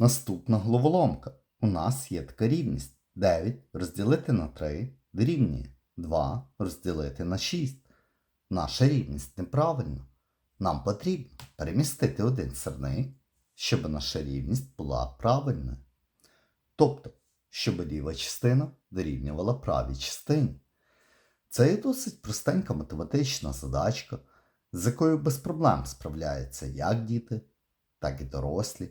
Наступна головоломка. У нас є така рівність. 9 розділити на 3 дорівнює 2 розділити на 6. Наша рівність неправильна. Нам потрібно перемістити один сирник, щоб наша рівність була правильною. Тобто, щоб ліва частина дорівнювала правій частині. Це є досить простенька математична задачка, з якою без проблем справляються як діти, так і дорослі.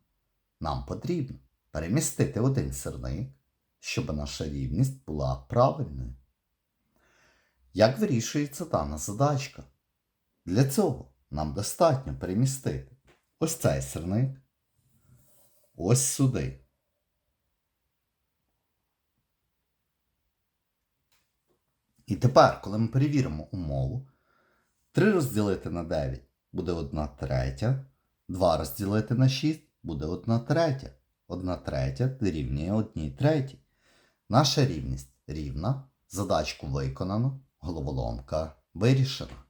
Нам потрібно перемістити один сирник, щоб наша рівність була правильною. Як вирішується дана задачка? Для цього нам достатньо перемістити ось цей сирник ось сюди. І тепер, коли ми перевіримо умову, 3 розділити на 9 буде 1 третя, 2 розділити на 6 буде 1 третя. 1 третя дорівнює 1 третій. Наша рівність рівна, задачку виконано, головоломка вирішена.